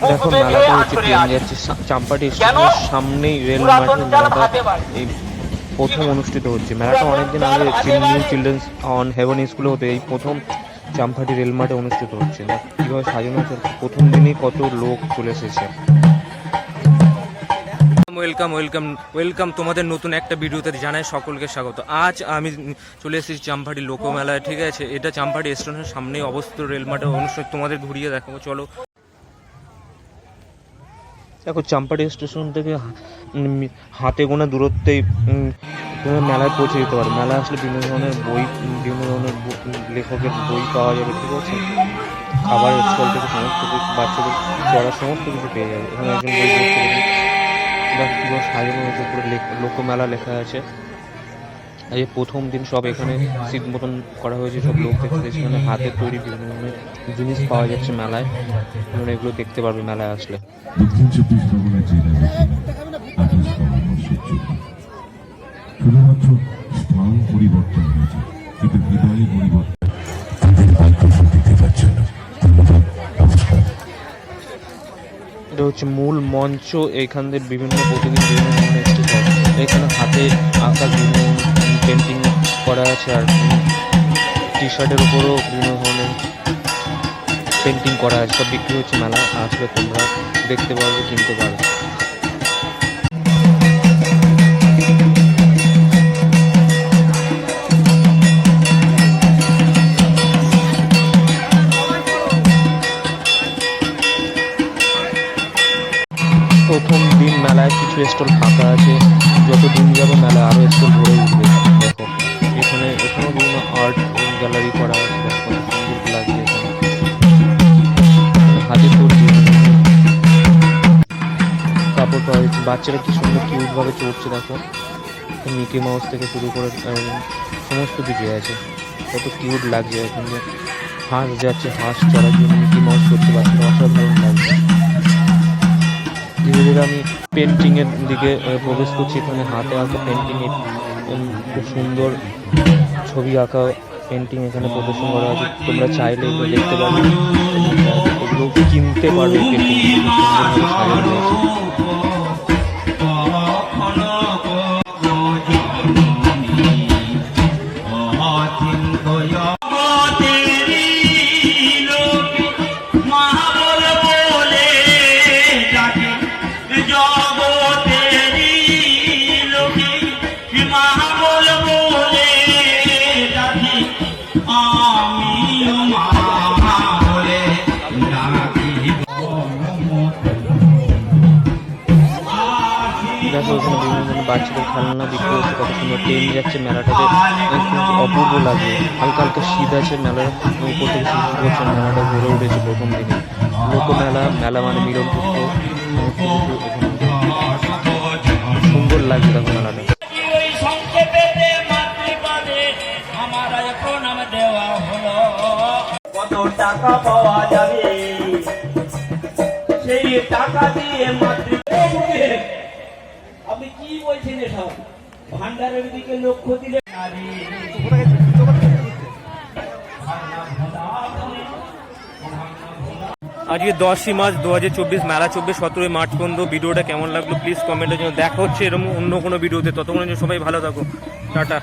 দেখো মেলাটা হচ্ছে সা- চাম্পাটি স্টেশনের সামনেই রেল মাঠে মেলাটা এই প্রথম অনুষ্ঠিত হচ্ছে। মেলাটা অনেকদিন আগে নিউ চিলড্রেন্স অন হেভেন স্কুলে হতো এই প্রথম চাম্পাটি রেল মাঠে অনুষ্ঠিত হচ্ছে। কীভাবে সাজানো হচ্ছে প্রথম দিনই কত লোক চলে এসেছে। ওয়েলকাম ওয়েলকাম ওয়েলকাম তোমাদের নতুন একটা ভিডিওতে জানাই সকলকে স্বাগত। আজ আমি চলে এসেছি চাম্পাটি লোকমেলায় ঠিক আছে? এটা চাম্পাটি স্টেশনের সামনেই অবস্থিত রেল মাঠে অনুষ্ঠান তোমাদের ঘুরিয়ে দেখাবো। চলো দেখো চাম্পাটি স্টেশন থেকে হাতে গোনা দূরত্বেই তোমরা মেলায় পৌঁছে যেতে পারো। মেলায় আসলে বিভিন্ন ধরনের বই বিভিন্ন ধরনের লেখকের বই পাওয়া যাবে, ঠিক আছে? খাবারের স্টল থেকে সমস্ত কিছু, বাচ্চাদের পড়ার সমস্ত কিছু পেয়ে যাবে। এখানে একজন বই দেখ পুরো সাজানো হয়েছে, পুরো লোকমেলা লেখা আছে। এই প্রথম দিন সব এখানে শীত মতন করা হয়েছে, সব লোক দেখতে সেখানে হাতের তৈরি বিভিন্ন ধরনের জিনিস পাওয়া যাচ্ছে মেলায়। তোমরা এগুলো দেখতে পারবে মেলায় আসলে। এটা হচ্ছে মূল মঞ্চ এইখান থেকে বিভিন্ন প্রতিদিন বিভিন্ন এখানে হাতে আঁকা বিভিন্ন পেন্টিং করা আছে আর টি শার্টের উপরও বিভিন্ন ধরনের পেন্টিং করা আছে। সব বিক্রি হচ্ছে মেলা আসলে তোমরা দেখতে পারবে, কিনতে পারবে। প্রথম দিন মেলায় কিছু স্টল ফাঁকা আছে। যত দিন যাবে মেলায় আরও স্টল ভরে উঠবে। দেখো এখানে এখানেও বিভিন্ন আর্ট গ্যালারি করা আছে দেখো সুন্দর লাগছে এখানে। হাতে যাচ্ছে বাচ্চারা কি সুন্দর কিউটভাবে চড়ছে দেখো। মিকি মাউস থেকে শুরু করে সমস্ত কিছু আছে। কত কিউট লাগছে এখানে হাঁস যাচ্ছে হাঁস চড়ার জন্য মিকি মাউস করছে বাচ্চারা। অসাধারণ লাগছে। ধীরে ধীরে আমি পেন্টিংয়ের দিকে প্রবেশ করছি। এখানে হাতে আঁকা পেন্টিং এ উম, খুব সুন্দর ছবি আঁকা পেন্টিং এখানে প্রদর্শন করা আছে। তোমরা চাইলে এগুলো দেখতে পারবে। এগুলো কিনতে পারবে পেন্টিং বিভিন্ন ধরনের বাচ্চাদের খেলনা বিক্রি হচ্ছে, কত সুন্দর ট্রেন যাচ্ছে মেলাটাতে অপূর্ব লাগে হালকা হালকা শীত আছে মেলার মেলাটা ভরে উঠেছে প্রথম দিনে লোক মেলা মেলা মানে মিলন সুন্দর লাগছে মেলাটা। টাকা পাওয়া যাবে। সেই টাকা দিয়ে মাতৃ আপনি কি বলছেন এসব? ভান্ডারের দিকে লক্ষ্য দিলে আজকে দশই মার্চ দু হাজার চব্বিশ, মেলা চব্বিশ, সতেরোই মার্চ পর্যন্ত ভিডিওটা কেমন লাগল? প্লিজ কমেন্টের জন্য দেখা হচ্ছে এরকম অন্য কোনো ভিডিওতে। ততক্ষণের জন্য সবাই ভালো থাকো। টাটা।